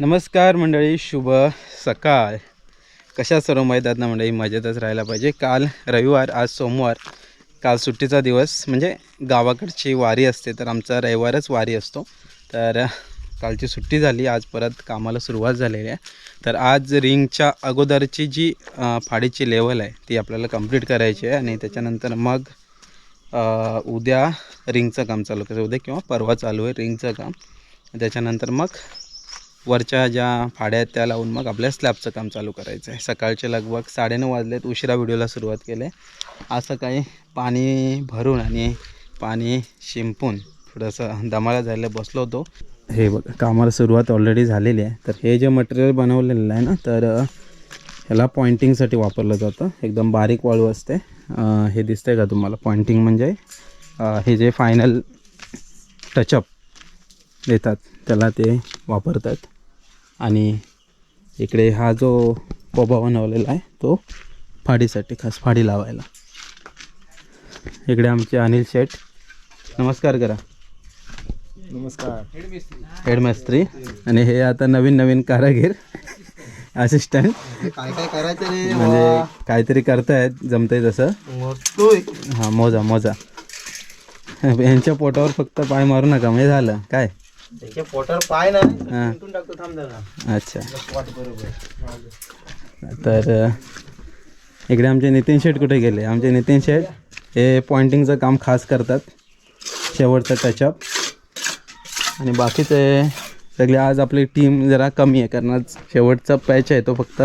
नमस्कार मंडळी शुभ सकाळ. कशा सर्व मैदात ना मंडळी मजेतच राहायला पाहिजे. काल रविवार आज सोमवार. काल सुट्टीचा दिवस म्हणजे गावाकडची वारी असते तर आमचा रविवारच वारी असतो. तर कालची सुट्टी झाली आज परत कामाला सुरुवात झालेली आहे. तर आज रिंगच्या अगोदरची जी फाडीची लेवल आहे ती आपल्याला कंप्लीट करायची आहे. आणि त्याच्यानंतर मग उद्या रिंगचं काम चालू करायचं. उद्या किंवा परवा चालू आहे रिंगचं काम. त्याच्यानंतर मग वरच्या ज्या फाड्या आहेत त्या लावून मग आपल्या स्लॅबचं काम चालू करायचं आहे. सकाळचे लगभग साडेनऊ वाजलेत उशिरा व्हिडिओला सुरुवात केली. आहे आज सकाळी पाणी भरून आणि पाणी शिंपून थोडंसं दमाळा जायला बसलो होतो. हे बघ कामाला सुरुवात ऑलरेडी झालेली आहे. तर हे जे मटेरियल बनवलेलं आहे ना तर ह्याला पॉइंटिंगसाठी वापरलं जातं. एकदम बारीक वाळू असते. हे हे दिसतंय का तुम्हाला? पॉइंटिंग म्हणजे हे जे फायनल टचअप देतात त्याला ते वापरतात. आणि इकडे हा जो कोबा बनवलेला आहे तो फाडीसाठी खास फाडी लावायला. इकडे आमचे अनिल शेठ. नमस्कार करा. नमस्कार. हेडमास्त्री. आणि हे आता नवीन नवीन कारागीर असिस्टंट काय काय करायचं रे? म्हणजे काहीतरी करतायत जमतंय तसं. हां मोजा मोजा. यांच्या पोटावर फक्त पाय मारू नका म्हणजे झालं. काय? त्याच्या पोटावर पाय ना हां. कुठून टाकतो थांब जरा. अच्छा. बरोबर तर अ, इकडे आमचे नितीन शेठ कुठे गेले? आमचे नितीन शेठ हे पॉइंटिंगचं काम खास करतात. शेवटचं टचअप आणि बाकीचे सगळे आज आपली टीम जरा कमी आहे कारण आज शेवटचा पॅच आहे तो फक्त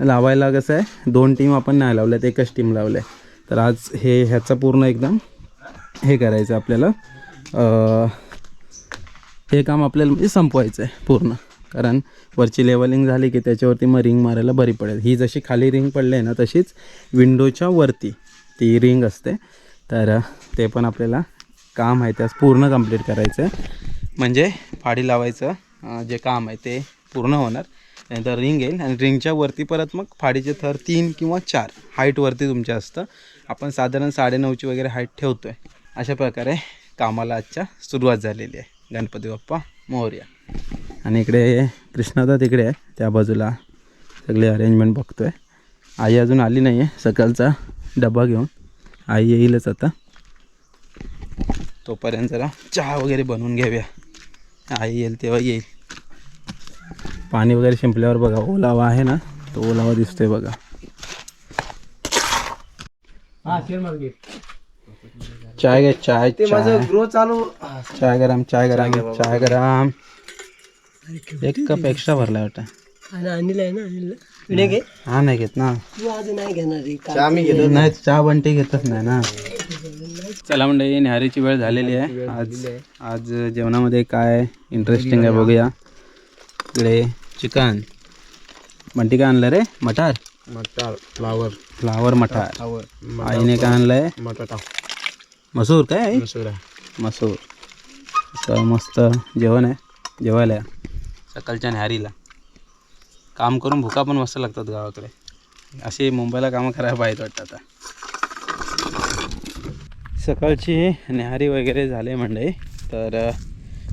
लावायला कसं आहे दोन टीम आपण नाही लावल्यात एकच टीम लावल्या. तर आज हे ह्याचं पूर्ण एकदम हे करायचं आपल्याला. अ, हे काम आपल्याला म्हणजे संपवायचं आहे पूर्ण. कारण वरची लेवलिंग झाली की त्याच्यावरती मग रिंग मारायला बरी पडेल. ही जशी खाली रिंग पडली आहे ना तशीच विंडोच्या वरती ती रिंग असते. तर ते पण आपल्याला काम आहे त्यास पूर्ण कंप्लीट करायचं आहे म्हणजे फाडी लावायचं जे काम आहे ते पूर्ण होणार. त्यानंतर रिंग येईल आणि रिंगच्या वरती परत मग फाडीचे थर तीन किंवा चार. हाईटवरती तुमच्या असतं. आपण साधारण साडेनऊची वगैरे हाईट ठेवतो आहे अशा प्रकारे कामाला आजच्या सुरुवात झालेली आहे. गणपती बाप्पा मौर्य. आणि इकडे कृष्णादा तिकडे आहे. त्या बाजूला सगळी अरेंजमेंट बघतो आहे आई अजून आली नाही आहे सकाळचा डबा घेऊन. आई येईलच आता. तोपर्यंत जरा चहा वगैरे बनवून घेऊया आई येईल तेव्हा येईल. पाणी वगैरे शिंपल्यावर बघा. ओलावा आहे ना तो ओलावा दिसतोय बघा. हा चाय घे चाय ते माझं चाय. ग्रो चालू चाय गरम चाय गरम चाय गरम. एक कप एक्स्ट्रा भरला वाटतं. अनिल आहे ना अनिल हा नाही घेत ना. तू आज नाही घेणार रे चहा मी घेतो नाही चहा बंटी घेतच नाही ना. चला मंडळी न्याहारीची वेळ झालेली आहे. आज आज जेवणामध्ये काय इंटरेस्टिंग आहे बघूया. इकडे चिकन. बंटी काय आणलं रे? मटार? मटार फ्लावर. फ्लावर मटार. फ्लावर. आईने काय आणलंय? बटाटा मसूर काय आई मसुरा मसूर. असं मस्त जेवण आहे. जेवायला. सकाळच्या न्याहारीला. काम करून भुका पण मस्त लागतात गावाकडे. असे मुंबईला कामं करायला पाहिजे वाटतं आता. सकाळची न्याहारी वगैरे झाले म्हणजे तर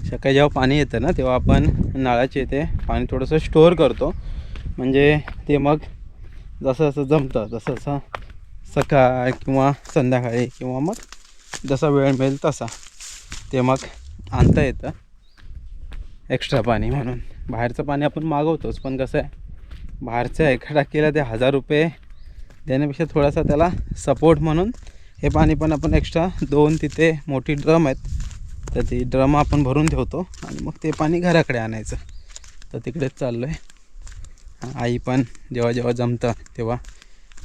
सकाळी जेव्हा पाणी येतं ना तेव्हा आपण नळाचे इथे पाणी थोडंसं स्टोअर करतो. म्हणजे ते मग जसं जसं जमतं तसं जसं सकाळ किंवा संध्याकाळी किंवा मग जसा वेळ मिळेल तसा. ते मग आणता येतं. एक्स्ट्रा पाणी म्हणून. बाहेरचं पाणी आपण मागवतोच पण कसं आहे बाहेरचं एका टाकीला ते हजार रुपये देण्यापेक्षा थोडासा त्याला सपोर्ट म्हणून हे पाणी पण आपण एक्स्ट्रा दोन तिथे मोठी ड्रम आहेत. तर ती ड्रम आपण भरून ठेवतो आणि मग ते पाणी घराकडे आणायचं. तर तिकडेच चाललो आहे आई पण जेव्हा जेव्हा जमतं तेव्हा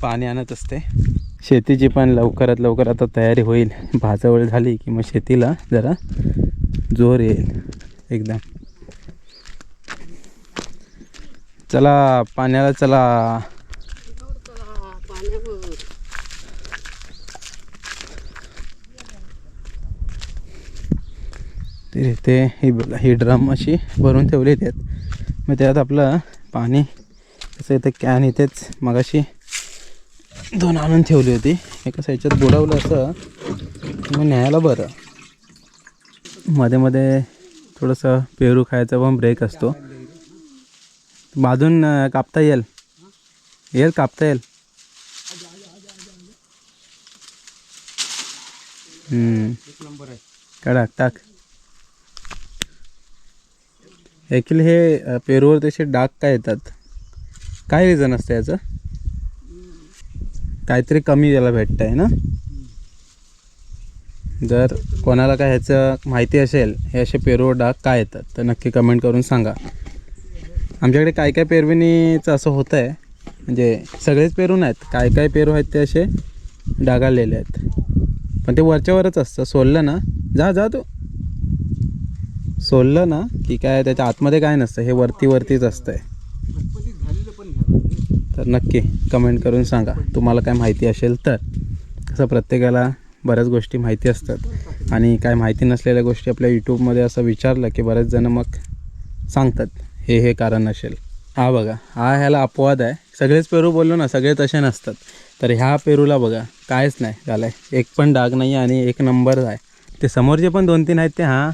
पाणी आणत असते. शेतीची पण लवकरात लवकर आता तयारी होईल. भाजावळ झाली की मग शेतीला जरा जोर येईल. एकदम चला पाण्याला चला. ते ते ही बघा ही ड्रम अशी भरून ठेवलेली आहेत. मग त्यात आपलं पाणी कसं इथं कॅन इथेच मगाशी दोन आणून ठेवली होती. एका साईडच्यात बुडवलं असं. मग न्यायला बरं. मध्ये मध्ये थोडंसं पेरू खायचा पण ब्रेक असतो. बाजून कापता येईल. येईल कापता येईल. हम्म. कडक टाक. ॲक्च्युली हे पेरूवर तसे डाग काय येतात? काय रिझन असतं याचं? काहीतरी कमी याला भेटतं आहे ना? जर कोणाला काय ह्याचं माहिती असेल हे असे पेरू डाग काय येतात? तर नक्की कमेंट करून सांगा. आमच्याकडे काय काय पेरविणीचं असं होतं आहे म्हणजे सगळेच पेरू नाहीत काय काय पेरू आहेत ते असे डागालेले आहेत. पण ते वरच्यावरच असतं. सोललं ना? जा जा तू. सोललं ना की काय त्याच्या आतमध्ये काय नसतं. हे वरती वरतीच असतं आहे तर नक्की कमेंट करून सांगा. तुम्हाला काय माहिती असेल तर. असं प्रत्येकाला बऱ्याच गोष्टी माहिती असतात. आणि काय माहिती नसलेल्या गोष्टी आपल्या यूट्यूबमध्ये असं विचारलं की बरेच जण मग सांगतात. हे हे कारण असेल. हा बघा हा ह्याला अपवाद आहे. सगळेच पेरू बोललो ना सगळे तसे नसतात. तर ह्या पेरूला बघा कायच नाही झालं आहे एक पण डाग नाही आहे आणि एक नंबर आहे. ते समोरचे पण दोन तीन आहेत ते हां?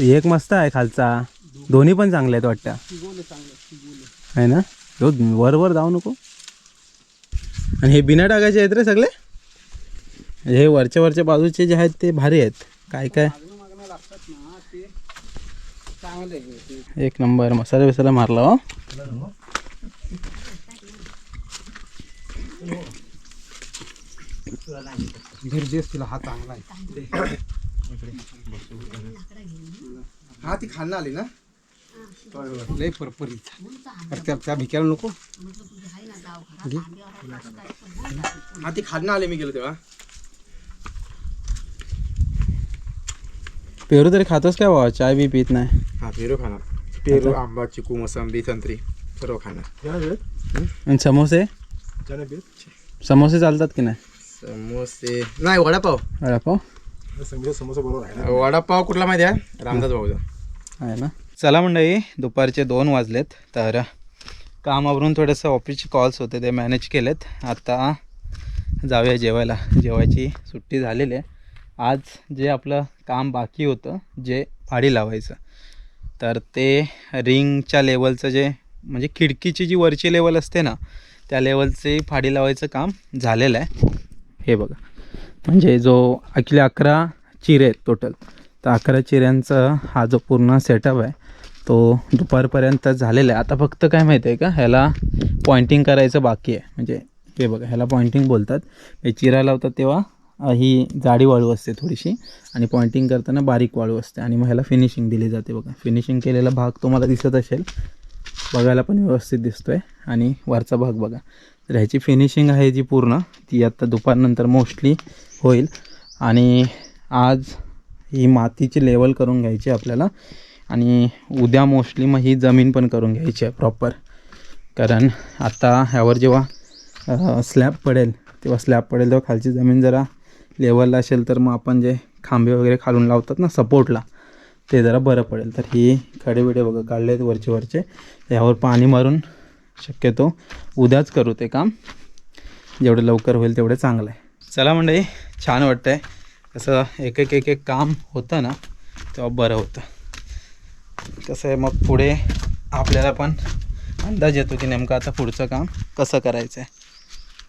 एक मस्त आहे खालचा. दोन्ही पण चांगले आहेत वाटतं. आहे ना? वर वर जाऊ नको. आणि हे बिना डागाचे आहेत रे सगळे? म्हणजे हे वरच्या वरच्या बाजूचे जे आहेत ते भारी आहेत. काय काय? एक नंबर मसाला बिसाला मारला हो. तिला हा चांगला आहे. हा ती खाणं आली ना? लय परपरीत अरे त्या त्या भिक्याला नको. हा ती आले मी गेलो तेव्हा. पेरू तरी खातोस काय बाबा चाय बी पित नाही. हा पेरू खाणार. पेरू आंबा चिकू मोसंबी संत्री सर्व खाणार. आणि समोसे? समोसे चालतात की नाही? समोसे. नाही वडापाव. वडापाव? वडापाव कुठला माहिती आहे? रामदास भाऊचा. आहे ना? चला मंडळी दुपारचे दोन वाजलेत तर कामावरून थोडंसं ऑफिसचे कॉल्स होते ते मॅनेज केलेत. आता जाऊया जेवायला. जेवायची सुट्टी झालेली आहे. आज जे आपलं काम बाकी होतं जे फाडी लावायचं तर ते रिंगच्या लेवलचं जे म्हणजे खिडकीची जी वरची लेवल असते ना त्या लेवलचे फाडी लावायचं काम झालेलं आहे. हे बघा. म्हणजे जो अखिले अकरा चिरे आहेत टोटल तर अकरा चिऱ्यांचा हा जो पूर्ण सेटअप आहे तो दुपारपर्यंत झालेला आहे. आता फक्त काय माहिती आहे का ह्याला पॉइंटिंग करायचं बाकी आहे. म्हणजे हे बघा ह्याला पॉइंटिंग बोलतात. हे चिरा लावतात तेव्हा ही जाडी वाळू असते थोडीशी आणि पॉइंटिंग करताना बारीक वाळू असते आणि मग ह्याला फिनिशिंग दिली जाते बघा. फिनिशिंग केलेला भाग तुम्हाला दिसत असेल. बघायला पण व्यवस्थित दिसतो आहे आणि वरचा भाग बघा. तर ह्याची फिनिशिंग आहे जी पूर्ण ती आत्ता दुपारनंतर मोस्टली होईल. आणि आज ही मातीची लेवल करून घ्यायची आहे आपल्याला. आणि उद्या मोस्टली मग ही जमीन पण करून घ्यायची आहे प्रॉपर कारण आता ह्यावर जेव्हा स्लॅब पडेल तेव्हा स्लॅब पडेल तेव्हा खालची जमीन जरा लेवलला असेल तर मग आपण जे खांबे वगैरे खालून लावतात ना सपोर्टला ते जरा बरं पडेल. तर ही खडे बिडे बघा काढले आहेत वरचे वरचे. यावर पाणी मारून शक्यतो उद्याच करू ते काम. जेवढं लवकर होईल तेवढं चांगलं आहे. चला मंडळी छान वाटतं आहे कसं एक एक एक एक काम होतं ना तेव्हा बरं होतं. कसं आहे मग पुढे आपल्याला पण अंदाज येतो की नेमकं आता पुढचं काम कसं करायचं आहे.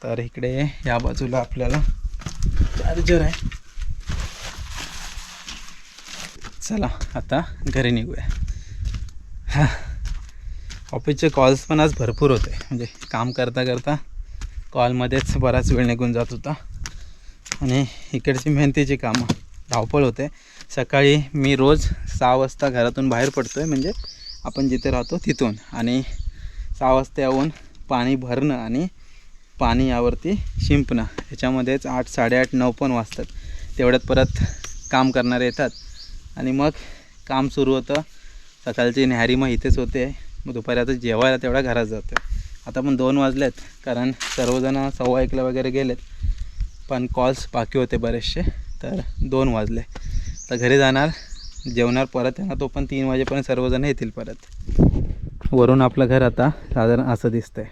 तर इकडे या बाजूला आपल्याला चार्जर आहे. चला आता घरी निघूया. हां. ऑफिसचे कॉल्स पण आज भरपूर होते. म्हणजे काम करता करता कॉलमध्येच बराच वेळ निघून जात होता. आणि इकडची मेहनतीची कामं. धावपळ होते. सकाळी मी रोज सहा वाजता घरातून बाहेर पडतो आहे म्हणजे आपण जिथे राहतो तिथून. आणि सहा वाजता येऊन पाणी भरणं आणि पाणी यावरती शिंपणं. ह्याच्यामध्येच आठ साडेआठ नऊ पण वाजतात. तेवढ्यात परत काम करणारे येतात. आणि मग काम सुरू होतं. सकाळची न्याहारी मग इथेच होते. मग दुपारी आता जेवायला तेवढ्या घरात जातो आता पण दोन वाजलेत. कारण सर्वजण सव्वा एकला वगैरे गेलेत. पण कॉल्स बाकी होते बरेचसे. तर दोन वाजले. तर घरी जाणार जेवणार परत येणार तो पण तीन वाजेपर्यंत सर्वजण येतील परत. वरून आपलं घर आता साधारण असं दिसतंय.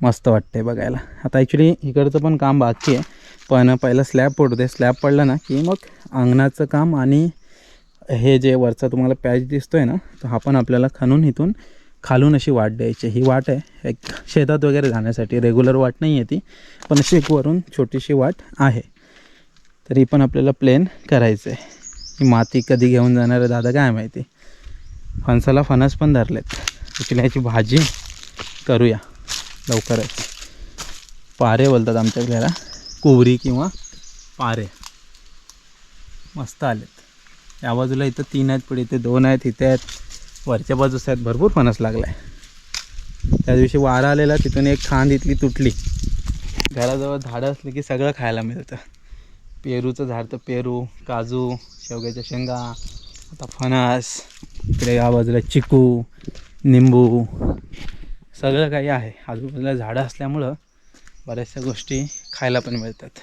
मस्त वाटतंय बघायला. आता ॲक्च्युली इकडचं पण काम बाकी आहे. पण पहिलं स्लॅब पडू दे स्लॅब पडलं ना की मग अंगणाचं काम आणि हे जे वरचा तुम्हाला पॅच दिसतोय ना तर हा पण आपल्याला खणून इथून खालून अशी वाट द्यायची. ही वाट आहे एक शेतात वगैरे जाण्यासाठी रेग्युलर वाट नाही आहे ती पण अशी एक वरून छोटीशी वाट आहे. तरी पण आपल्याला प्लेन करायचं आहे ही माती कधी घेऊन जाणार आहे दादा काय माहिती? फणसाला फणस पण धरलेत. ॲक्च्युली भाजी करूया. लवकरच पारे बोलतात आमच्याकडे कोवरी किंवा पारे. मस्त आलेत. या बाजूला इथं तीन आहेत पुढे इथे दोन आहेत इथे आहेत. वरच्या बाजूस आहेत भरपूर फणस लागला आहे त्या दिवशी वारा आलेला तिथून एक खांद इथली तुटली. घराजवळ झाडं असली की सगळं खायला मिळतं. पेरूचं झाड तर पेरू काजू शेवग्याच्या शेंगा आता फणस इकडे या बाजूला चिकू निंबू सगळं काही आहे. आजूबाजूला झाडं असल्यामुळं बऱ्याचशा गोष्टी खायला पण मिळतात.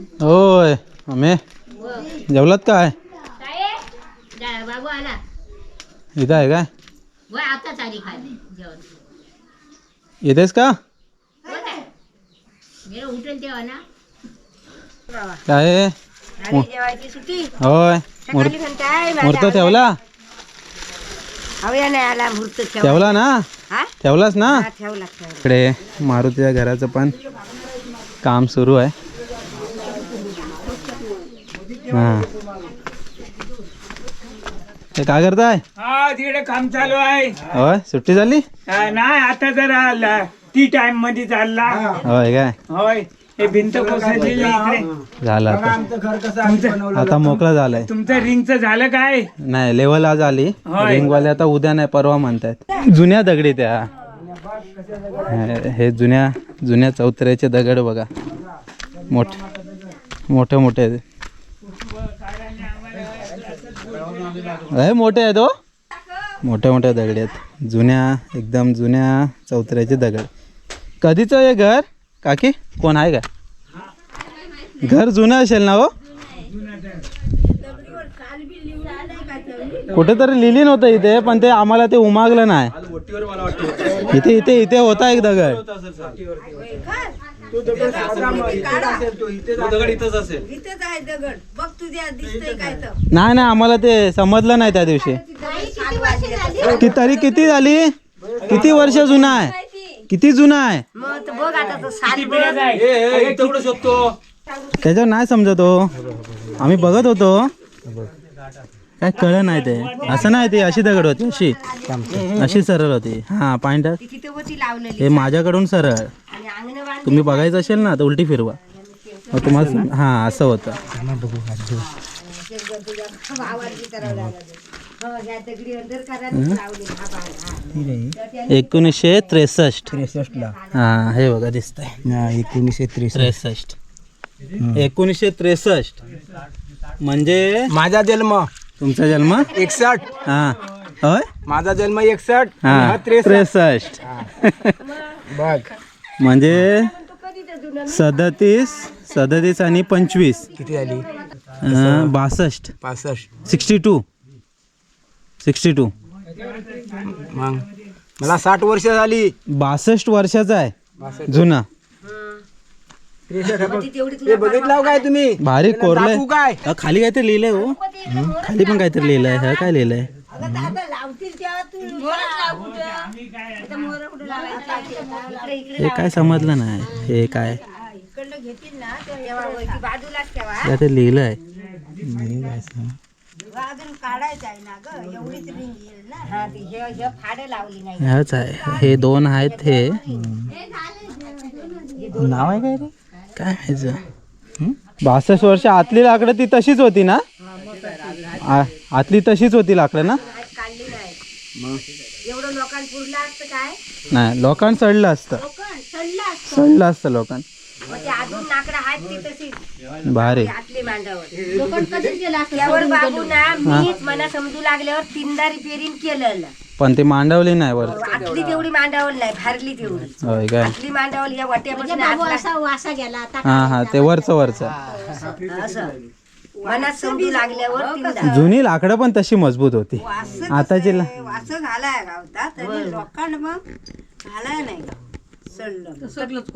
होय अमे जेवलात काय? बाबू आला. इथं आहे काय? वय आताच आली खाली जेवण. येतेस का? उठेल तेव्हा ना. काय? जेवायची सुट्टी. होय. मूर्त सकाळी म्हणताय मूर्त ठेवला? हवया नाही आला मूर्त ठेव ठेवला ना? हा? ठेवलास ना? हा, ठेवला ठेवला. इकडे मारुतीच्या घराचं पण काम सुरू आहे. हां. ते काय करताय? हा तिकडे काम चालू आहे. होय? सुट्टी झाली? हा, नाही आता जरा ल- टी टाइममध्ये चालला. होय काय? होय. हे भिंत कोसळलेली इकडे झालं आता. घर कसं आता मोकळा झालाय. तुमचं रिंगचं झालं काय? नाही लेवल आज आली. होय. रिंगवाले आता उद्या नाही परवा म्हणतायत. जुन्या दगडी त्या. हे- हे जुन्या जुन्या चौतऱ्याचे दगड बघा. मोठ मोठे मोठे. आहेत. लय मोठे आहेत हो. मोठ्या मोठ्या दगडी आहेत. जुन्या एकदम जुन्या चौथऱ्याचे दगड. कधीचं आहे घर? काकी कोण आहे का? घर जुनं असेल ना हो? कुठेतरी लिहिली नव्हतं इथे पण ते आम्हाला ते उमागलं नाही. इथे इथे इथे होता एक दगड नाही नाही आम्हाला ते समजलं नाही त्या दिवशी. कि तरी किती झाली? किती वर्ष जुना आहे? किती जुना आहे? मग तर बघ आता तो साल बघ त्याच्यावर नाही समजत हो. आम्ही बघत होतो. काय कळ नाही ते. असं नाही ते अशी दगड होती अशी. अशी सरळ होती. हा पाणी हे माझ्याकडून सरळ. तुम्ही बघायचं असेल ना तर उलटी फिरवा. तुम्हाला हा असं होतं. एकोणीसशे त्रेसष्ट. त्रेसष्टला. हा हे बघा दिसतंय. एकोणीसशे त्रेसष्ट. त्रेसष्ट. एकोणीसशे त्रेसष्ट. म्हणजे? माझा जन्म. तुमचा जन्म? एकसष्ट. हा. होय? माझा जन्म एकसष्ट हा. त्रेसष्ट. बघ. म्हणजे सदतीस सदतीस आणि पंचवीस. किती झाली अं, बासष्ट. पासष्ट सिक्स्टी टू. Sixty two. मग? मला साठ वर्ष झाली. बासष्ट वर्षाचा आहे. जुना. बघितलं काय तुम्ही? भारी कोरलंय काय? खाली काहीतरी लिहिलंय हो. खाली पण काहीतरी लिहिलंय हा काय लिहिलंय? हे काय समजलं नाही. हे काय? ते लिहिलंय. अजून काढायचं आहे ना ग. एवढीच रिंग येईल ना. हा ती हे हे फाडं लावली नाही. ह्याच आहे. हे दोन आहेत हे. नाव आहे काय रे? काय माहिती बासष्ट वर्ष आतली लाकडं ती तशीच होती ना? आ- आतली तशीच होती लाकडं ना? काढली नाही एवढं लोकांना पुरलं असतं काय? नाही लोकांना सडलं असतं. लोकं सडलं असतं. सडलं असतं लोकांना. मग ते अजून लाकडं आहेत ती तशीच. भारी. मांडावर. त्यावर बाबू ना मीच मला समजू लागल्यावर तीनदा रिपेरिंग केलं पण ते मांडवली नाही वर. आतली तेवढी मांडावल नाही भारली तेवढी. होय काय? आतली मांडावल या वाट्यापासून आतला- हा हा ते वरचं वरचं. असं. मनात समजू लागल्यावर तीनदा जुनी लाकडं पण तशी मजबूत होती. आताची ला- असं झालाय गावता तरी लोकांना मग नाही सडलं.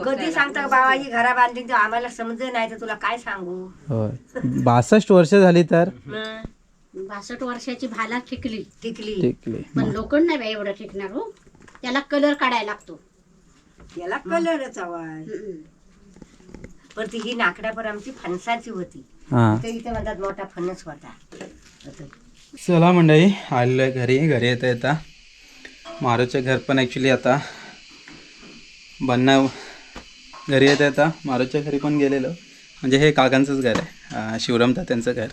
कधी सांगता का बाबा ही घरा बांधली तर आम्हाला समज नाही तर तुला काय सांगू? होय. बासष्ट वर्ष झाली तर हं, बासष्ट वर्षाची भाला टिकली. टिकली. पण लोखंड नाही बाई एवढं टिकणार हो. त्याला कलर काढायला लागतो. याला कलरच हम्म. पण ती ही नाकड्यापर आमची फणसाची होती. हां. तर इथे म्हणतात मोठा फणस होता. चला मंडळी आलेलो आहे घरी. घरी येता येता. मारूचं घर पण ॲक्च्युली आता बनणं घरी येता येता मारूच्या घरी पण गेलेलो. म्हणजे हे काकांचंच घर आहे. अं, शिवराम तात्यांचं घर.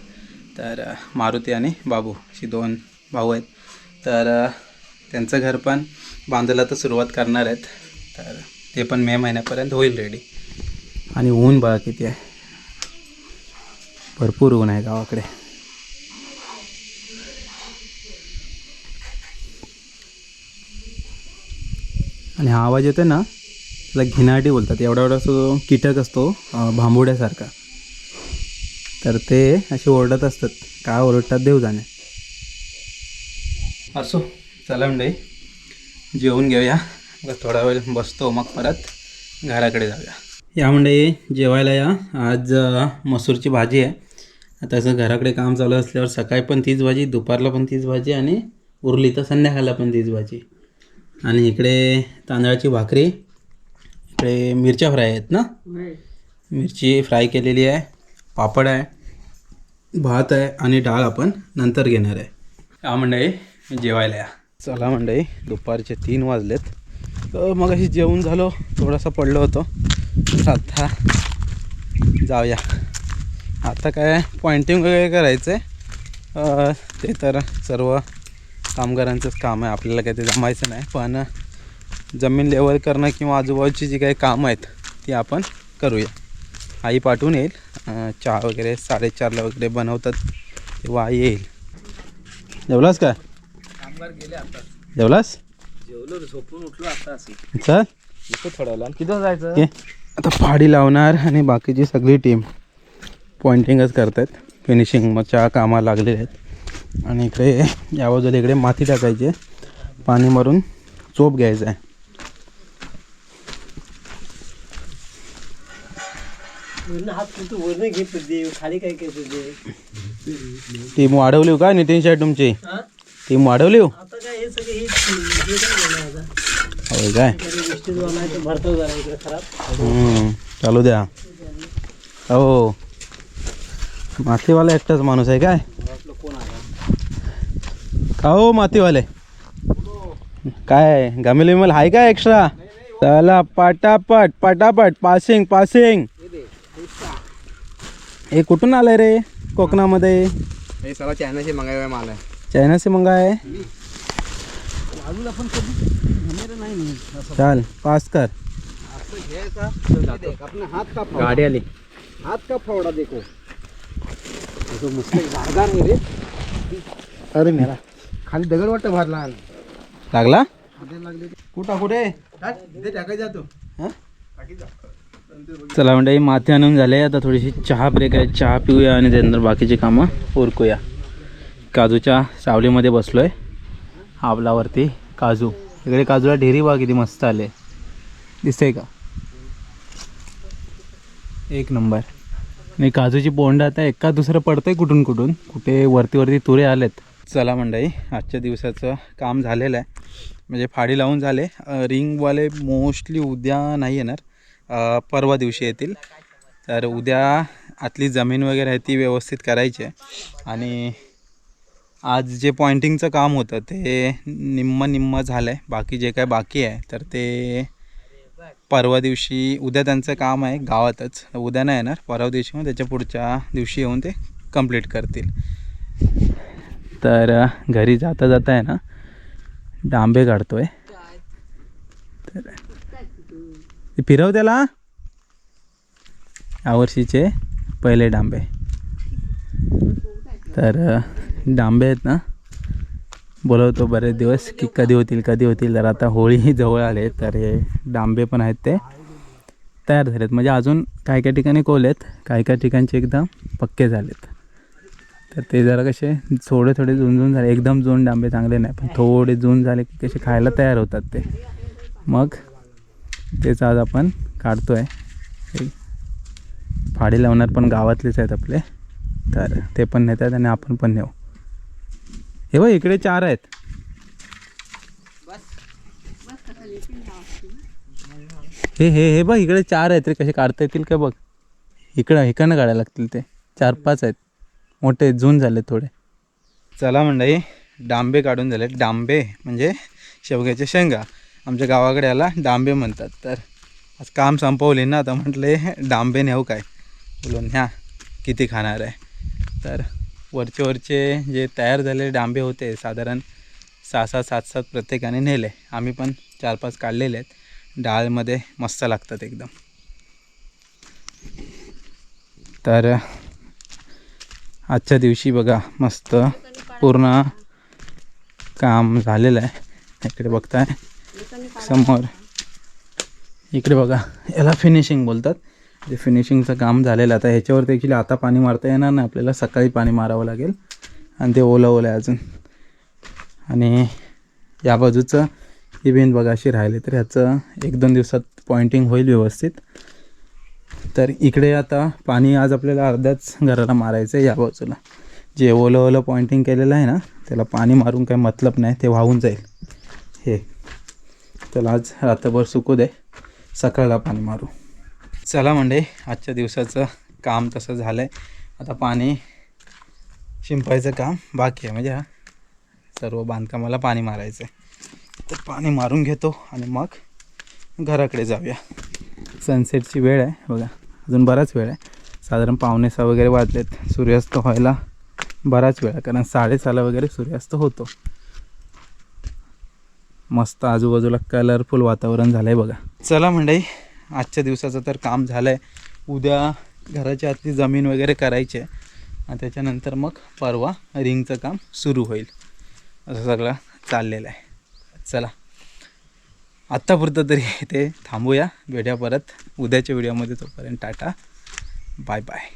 तर मारुती आणि बाबू अशी दोन भाऊ आहेत. तर त्यांचं घर पण बांधायला तर सुरुवात करणार आहेत. तर ते पण मे महिन्यापर्यंत होईल रेडी आणि ऊन बघा किती आहे. भरपूर ऊन आहे गावाकडे. आणि हा आवाज येतो ना? त्याला घिनाटी बोलतात. एवढा एवढा असो कीटक असतो भांबुड्यासारखा. तर ते असे ओरडत असतात. काय ओरडतात देव जाणे असो चला मंडळी जेवून घेऊया. मग थोडा वेळ बसतो मग परत घराकडे जाऊया. या मंडळी जेवायला या. आज मसूरची भाजी आहे. आता असं घराकडे काम चालू असल्यावर सकाळी पण तीच भाजी दुपारला पण तीच भाजी आणि उरली तर संध्याकाळला पण तीच भाजी. आणि इकडे तांदळाची भाकरी इकडे मिरच्या फ्राय आहेत ना? मिरची फ्राय केलेली आहे. पापड आहे भात आहे आणि डाळ आपण नंतर घेणार आहे. हा मंडळी जेवायला या. चला मंडळी दुपारचे तीन वाजलेत. मग अशी जेवण झालो थोडासा पडलो होतो. आता जाऊया. आता काय पॉइंटिंग वगैरे करायचं आहे ते तर सर्व कामगारांचंच काम आहे आपल्याला काही ते जमायचं नाही. पण जमीन लेवल करणं किंवा आजूबाजूची जी काही कामं आहेत ती आपण करूया. आई पाठवून येईल. चहा वगैरे साडेचारला वगैरे बनवतात. तेव्हा आई येईल. जेवलास का जेवलास? जेवलो झोपून उठलो आता असे. थोड्या वेळा किती जायचं? ये. आता फाडी लावणार आणि बाकीची सगळी टीम पॉइंटिंगच करतात. फिनिशिंग मगच्या कामाला लागलेले आहेत. आणि इकडे या बाजूला इकडे माती टाकायची पाणी मारून चोप घ्यायचा आहे. वरनं हात घे खाली काय टीम वाढवली हो का नितीन शाह तुमची? हा? टीम वाढवली हो? आता काय हे सगळे हे हे काय करणार आता? होय काय? काही गोष्टी मला ते भरतो जरा इकडे खराब. हम्म, चालू द्या. हो मातीवाला एकटाच माणूस आहे काय? का हो मातीवाले. काय गमेल विमल आहे का एक्स्ट्रा चला पटापट पटापट. पासिंग पासिंग हे कुठून आलंय रे? कोकणामध्ये? हे सगळं चायनाचे मंगावे माल आहे. चायना से मंगा आहे चाल पास कर. गाडी आली. हात का फावडा देखो? मस्त धारदार आहे रे. अरे मेरा. खाली दगड वाटतं भरला. लागला? कुठं कुठे? इथे टाकायचा जातो चला म्हणजे माती आणून झाले आता थोडीशी चहा ब्रेक आहे. चहा पिऊया आणि त्यानंतर बाकीची कामं उरकूया. काजूच्या सावलीमध्ये बसलोय. आवलावरती काजू. इकडे काजूला ढेरी बा किती मस्त आले दिसतंय का? एक नंबर. आणि काजूची बोंड आता एका दुसरं पडतंय कुठून कुठून. कुठे वरती वरती तुरे आलेत. चला मंडई आजच्या दिवसाचं काम झालेलं आहे. म्हणजे फाडी लावून झाले. रिंगवाले मोस्टली उद्या नाही येणार. परवा दिवशी येतील. तर उद्या आतली जमीन वगैरे आहे ती व्यवस्थित करायची आहे. आणि आज जे पॉइंटिंगचं काम होतं ते निम्म निम्म झालं आहे बाकी जे काय बाकी आहे तर ते परवा दिवशी उद्या त्यांचं काम आहे गावातच. उद्या नाही येणार परवा दिवशी मग त्याच्या पुढच्या दिवशी येऊन ते कंप्लीट करतील. तर घरी जाता जाता आहे ना डांबे काढतो आहे तर ते फिरव त्याला. यावर्षीचे पहिले डांबे. तर डांबे आहेत ना. बोलवतो बरेच दिवस की कधी होतील कधी होतील. तर आता होळी जवळ आले तर हे डांबे पण आहेत ते. तयार झालेत. म्हणजे अजून काही काही ठिकाणी कोलेत काही काही ठिकाणचे एकदम पक्के झालेत. तर ते जरा कसे थोडे थोडे जुन झाले. एकदम जुन डांबे चांगले नाही पण थोडे जुन झाले की कसे खायला तयार होतात ते. मग तेच आज आपण काढतो आहे फाडी लावणार पण गावातलेच आहेत आपले. तर ते पण नेतात आणि आपण पण नेऊ. हे बघ इकडे चार आहेत. हे हे हे बघ इकडे चार आहेत रे. कसे काढता येतील का बघ. इकडं इकडनं काढायला लागतील ते. चार पाच आहेत. मोठे जून झाले थोडे. चला मंडळी डांबे काढून झाले डांबे म्हणजे शेवग्याच्या शेंगा. आमच्या गावाकडे याला डांबे म्हणतात. तर आज काम संपवले ना आता म्हटले डांबे नेऊ काय? बोलून ह्या किती खाणार आहे? तर वरचे वरचे जे तयार झालेले डांबे होते साधारण सहा सहा सात सात प्रत्येकाने नेले. आम्ही पण चार पाच काढलेले आहेत. डाळमध्ये मस्त लागतात एकदम. तर आजच्या दिवशी बघा मस्त पूर्ण काम झालेलं आहे. इकडे बघताय. समोर. इकडे बघा याला फिनिशिंग बोलतात. जे फिनिशिंगचं काम झालेलं आता ह्याच्यावरती ॲक्च्युली आता पाणी मारता येणार नाही आपल्याला सकाळी पाणी मारावं लागेल. आणि ते ओलं ओलं आहे अजून. आणि या बाजूचं ही भिंत बघा अशी राहिली तर ह्याचं एक दोन दिवसात पॉइंटिंग होईल व्यवस्थित. तर इकडे आता पाणी आज आपल्याला अर्ध्याच घराला मारायचं आहे या बाजूला. जे ओलं ओलं पॉइंटिंग केलेलं आहे ना त्याला पाणी मारून काही मतलब नाही ते वाहून जाईल. हे. त्याला आज रात्रभर सुकू दे. सकाळला पाणी मारू. चला म्हणजे आजच्या दिवसाचं काम तसं झालं आहे आता पाणी शिंपायचं काम बाकी आहे. म्हणजे हा सर्व बांधकामाला पाणी मारायचं आहे तर पाणी मारून घेतो आणि मग घराकडे जाऊया. सनसेटची वेळ आहे बघा. अजून बराच वेळ आहे. साधारण पावणे सहा वगैरे वाजलेत. सूर्यास्त व्हायला बराच वेळ आहे. कारण साडेसहाला वगैरे सूर्यास्त होतो. मस्त आजूबाजूला कलरफुल वातावरण झालं आहे बघा. चला मंडई आजच्या दिवसाचं तर काम झालं आहे उद्या घराच्या आतली जमीन वगैरे करायची आहे. आणि त्याच्यानंतर मग परवा रिंगचं काम सुरू होईल. असं सगळं चाललेलं आहे. चला आत्तापुरतं तरी इथे थांबूया. भेट्या परत उद्याच्या व्हिडिओमध्ये तोपर्यंत टाटा. Bye bye.